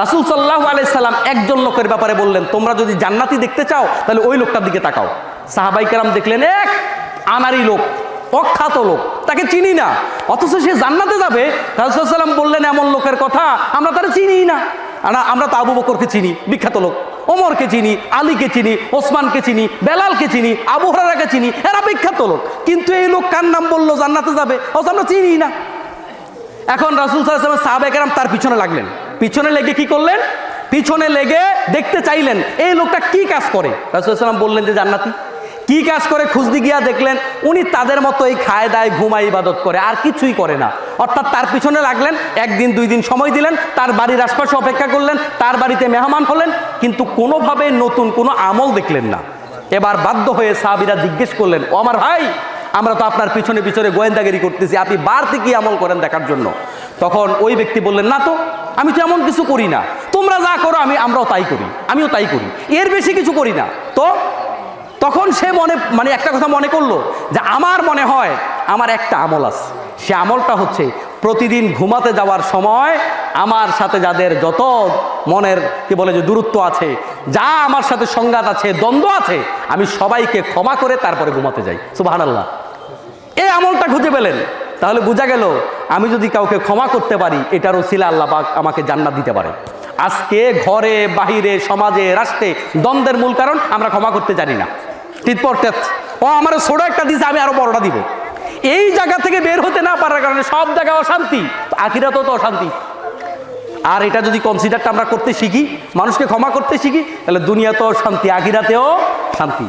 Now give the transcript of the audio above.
রাসুল সাল্লাহ আলাইসাল্লাম একজন লোকের ব্যাপারে বললেন, তোমরা যদি জান্নাতি দেখতে চাও, তাহলে ওই লোকটার দিকে তাকাও। সাহাবাই কেরাম দেখলেন, এক আনারি লোক অখ্যাত লোক, তাকে চিনি না। অথচ সে জান্নাতে যাবে। রাসুলাম বললেন, এমন লোকের কথা আমরা তারা চিনি না। আমরা তো আবু বকরকে চিনি, বিখ্যাত লোক। ওমরকে চিনি, আলীকে চিনি, ওসমানকে চিনি, বেলালকে চিনি, আবু হরারাকে চিনি, এরা বিখ্যাত লোক। কিন্তু এই লোক কার নাম বলল, জান্নাতে যাবে? অথচ আমরা চিনি না। এখন রাসুল সাল্লাম সাহাবেকেরাম তার পিছনে লাগলেন। পিছনে লেগে কি করলেন? পিছনে লেগে দেখতে চাইলেন, এই লোকটা কি কাজ করে? রাসুল সাল্লাম বললেন যে, জান্নাতি, কি কাজ করে? খুঁজদি গিয়া দেখলেন, উনি তাদের মতো এই খায় দায় ঘুমায় ইবাদত করে, আর কিছুই করে না। অর্থাৎ তার পিছনে লাগলেন, একদিন, দুই দিন সময় দিলেন, তার বাড়ির আশপাশে অপেক্ষা করলেন, তার বাড়িতে মেহমান হলেন, কিন্তু কোনোভাবে নতুন কোনো আমল দেখলেন না। এবার বাধ্য হয়ে সাহাবিরা জিজ্ঞেস করলেন ও আমার ভাই, আমরা তো আপনার পিছনে পিছনে গোয়েন্দাগিরি করতেছি, আপনি বাড়তি কি আমল করেন দেখার জন্য? তখন ওই ব্যক্তি বললেন, না তো আমি তো এমন কিছু করি না। তোমরা যা করো আমি আমরাও তাই করি। আমিও তাই করি। এর বেশি কিছু করি না। তো তখন সে মনে মানে একটা কথা মনে করল যে আমার মনে হয় আমার একটা আমল আছে। সে আমলটা হচ্ছে প্রতিদিন ঘুমাতে যাওয়ার সময় আমার সাথে যাদের যত মনের কি বলে যে দূরত্ব আছে, যা আমার সাথে সংঘাত আছে, দ্বন্দ্ব আছে, আমি সবাইকে ক্ষমা করে তারপরে ঘুমাতে যাই। সুবাহ এই আমলটা খুঁজে পেলেন। তাহলে বোঝা গেল, আমি যদি কাউকে ক্ষমা করতে পারি এটার ওসিলা আল্লাহ পাক আমাকে জান্নাত দিতে পারে। আজকে ঘরে, বাহিরে, সমাজে, রাষ্ট্রে দ্বন্দ্বের মূল কারণ আমরা ক্ষমা করতে জানি না। টিটপর টেট ও আমার ছোট একটা দিছে, আমি আরও বড়টা দিব। এই জায়গা থেকে বের হতে না পারার কারণে সব জায়গায় অশান্তি। আখিরাতেও তো অশান্তি। আর এটা যদি কনসিডারটা আমরা করতে শিখি, মানুষকে ক্ষমা করতে শিখি, তাহলে দুনিয়াতেও শান্তি আখিরাতেও শান্তি